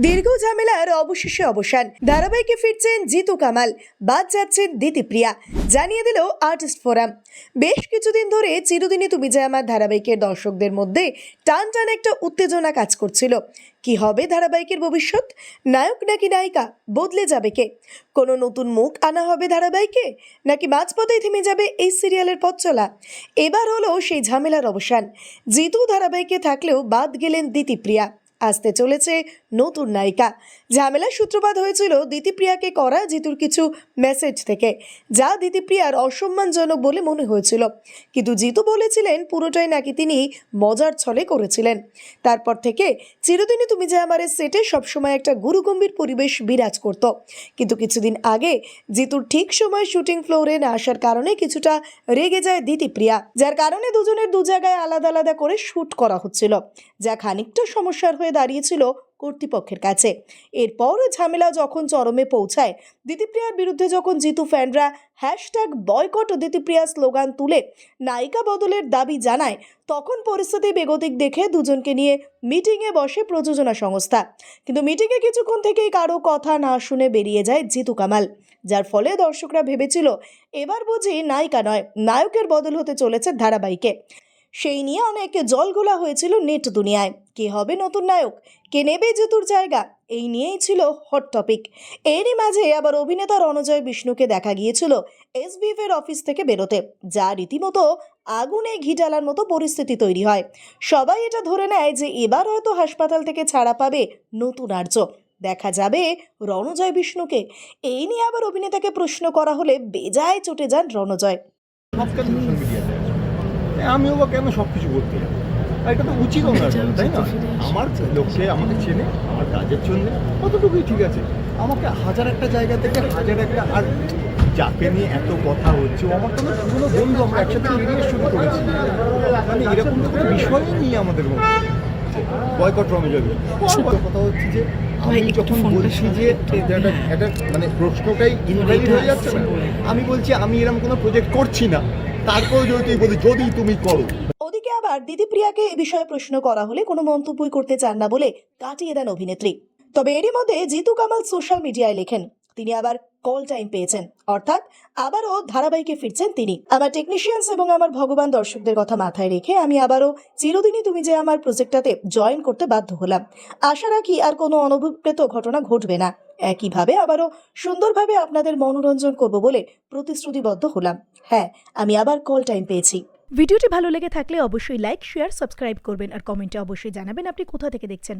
দীর্ঘ ঝামেলার অবশেষে অবসান। ধারাবাহিকে ফিরছেন জিতু কামাল, বাদ যাচ্ছেন দিতিপ্রিয়া। জানিয়ে দিল আর্টিস্ট ফোরাম। বেশ কিছুদিন ধরে চিরদিনই তুমি যে আমার ধারাবাহিকের দর্শকদের মধ্যে টান টান একটা উত্তেজনা কাজ করছিল। কি হবে ধারাবাহিকের ভবিষ্যৎ? নায়ক নাকি নায়িকা? বদলে যাবে কে? কোনো নতুন মুখ আনা হবে ধারাবাহিকে? নাকি মাঝপথেই থেমে যাবে এই সিরিয়ালের পথ চলা? এবার হলো সেই ঝামেলার অবসান। জিতু ধারাবাহিকে থাকলেও বাদ গেলেন দিতিপ্রিয়া। আসতে চলেছে নতুন নায়িকা। ঝামেলার সূত্রপাত হয়েছিল দিতিপ্রিয়াকে করা জিতুর কিছু মেসেজ থেকে, যা দিতিপ্রিয়ার অসম্মানজনক বলে মনে হয়েছিল। কিন্তু জিতু বলেছিলেন পুরোটাই নাকি তিনি মজার ছলে করেছিলেন। তারপর থেকে, চিরদিনই তুমি যে আমার সেটে সবসময় একটা গুরুগম্ভীর পরিবেশ বিরাজ করত। কিন্তু কিছুদিন আগে, জিতুর ঠিক সময় শুটিং ফ্লোরে না আসার কারণে কিছুটা রেগে যায় দিতিপ্রিয়া, যার কারণে দুজনের দু জায়গায় আলাদা আলাদা করে শ্যুট করা হচ্ছিল, যা খানিকটা সমস্যার হয়ে দাঁড়িয়েছিল কর্তৃপক্ষের কাছে। এরপর ঝামেলা যখন চরমে পৌঁছায় দিতিপ্রিয়ার বিরুদ্ধে যখন জিতু ফ্যানরা হ্যাশট্যাগ বয়কট দিতিপ্রিয়া স্লোগান তুলে নায়িকা বদলের দাবি জানায়, তখন পরিস্থিতি বেগতিক দেখে দুজনকে নিয়ে মিটিংয়ে বসে প্রযোজনা সংস্থা। কিন্তু মিটিংয়ে কিছুক্ষণ থেকেই কারও কথা না শুনে বেরিয়ে যায় জিতু কামাল, যার ফলে দর্শকরা ভেবেছিল, এবার বুঝি নায়িকা নয়, নায়কের বদল হতে চলেছে ধারাবাহিকে। সেই নিয়ে অনেক জলঘোলা হয়েছিল নেট দুনিয়ায়। কে হবে নতুন নায়ক? কে নেবে জিতুর জায়গা? এই নিয়েই ছিল হট টপিক এরই মাঝে আবার অভিনেতা রণজয় বিষ্ণুকে দেখা গিয়েছিল এসবিএফ এর অফিস থেকে বেরোতে, যা রীতিমতো আগুনে ঘিটালার মতো পরিস্থিতি তৈরি হয়। সবাই এটা ধরে নেয় যে এবার হয়তো হাসপাতাল থেকে ছাড়া পাবে নতুন আর্য। দেখা যাবে রণজয় বিষ্ণুকে। এই নিয়ে আবার অভিনেতাকে প্রশ্ন করা হলে বেজায় চটে যান রণজয় সবকাজ সোশ্যাল মিডিয়াতে আছে আমিও বা কেন সব কিছু করতে যাব? এটা তো উচিতও না তাই না? আমার লোককে আমাকে চেনে আমার কাজের জন্য কতটুকুই ঠিক আছে? আমাকে হাজার একটা জায়গা থেকে হাজার একটা আর যাকে নিয়ে এত কথা হচ্ছে আমার কোনো পুরোনো বন্ধু আমরা একসাথে এরিয়ে শুরু করেছি। মানে এরকম তো কোনো বিষয়ই নেই আমাদের মধ্যে। বয়কট রমে যাবে। কথা হচ্ছে যে আমি যখন বলছি যে এটা একটা- একটা মানে প্রশ্নটাই ইনভ্যালিড হয়ে যাচ্ছে না। আমি বলছি আমি এরকম কোনো প্রজেক্ট করছি না। তারপরে যদি বলি, যদি তুমি করো। ওদিকে আবার দিদিপ্রিয়াকে এ বিষয়ে প্রশ্ন করা হলে কোনো মন্তব্যই করতে চান না বলে কাটিয়ে দেন অভিনেত্রী। তবে এরই মধ্যে জিতু কামাল সোশ্যাল মিডিয়ায় লেখেন তিনি আবার কল টাইম পেয়েছেন। অর্থাৎ আবারও ধারাবাহিকে ফিরছেন তিনি। আমার টেকনিশিয়ানস এবং আমার ভগবান দর্শকদের কথা মাথায় রেখে আমি আবারও চিরদিনই তুমি যে আমার প্রজেক্টটাতে জয়েন করতে বাধ্য হলাম। আশা রাখি আর কোনো অনভিপ্রেত ঘটনা ঘটবে না। একইভাবে আবারও সুন্দরভাবে আপনাদের মনোরঞ্জন করব বলে প্রতিশ্রুতিবদ্ধ হলাম। হ্যাঁ আমি আবার কল টাইম পেয়েছি। ভিডিওটি ভালো লেগে থাকলে অবশ্যই লাইক শেয়ার সাবস্ক্রাইব করবেন আর কমেন্টে অবশ্যই জানাবেন আপনি কোথা থেকে দেখছেন।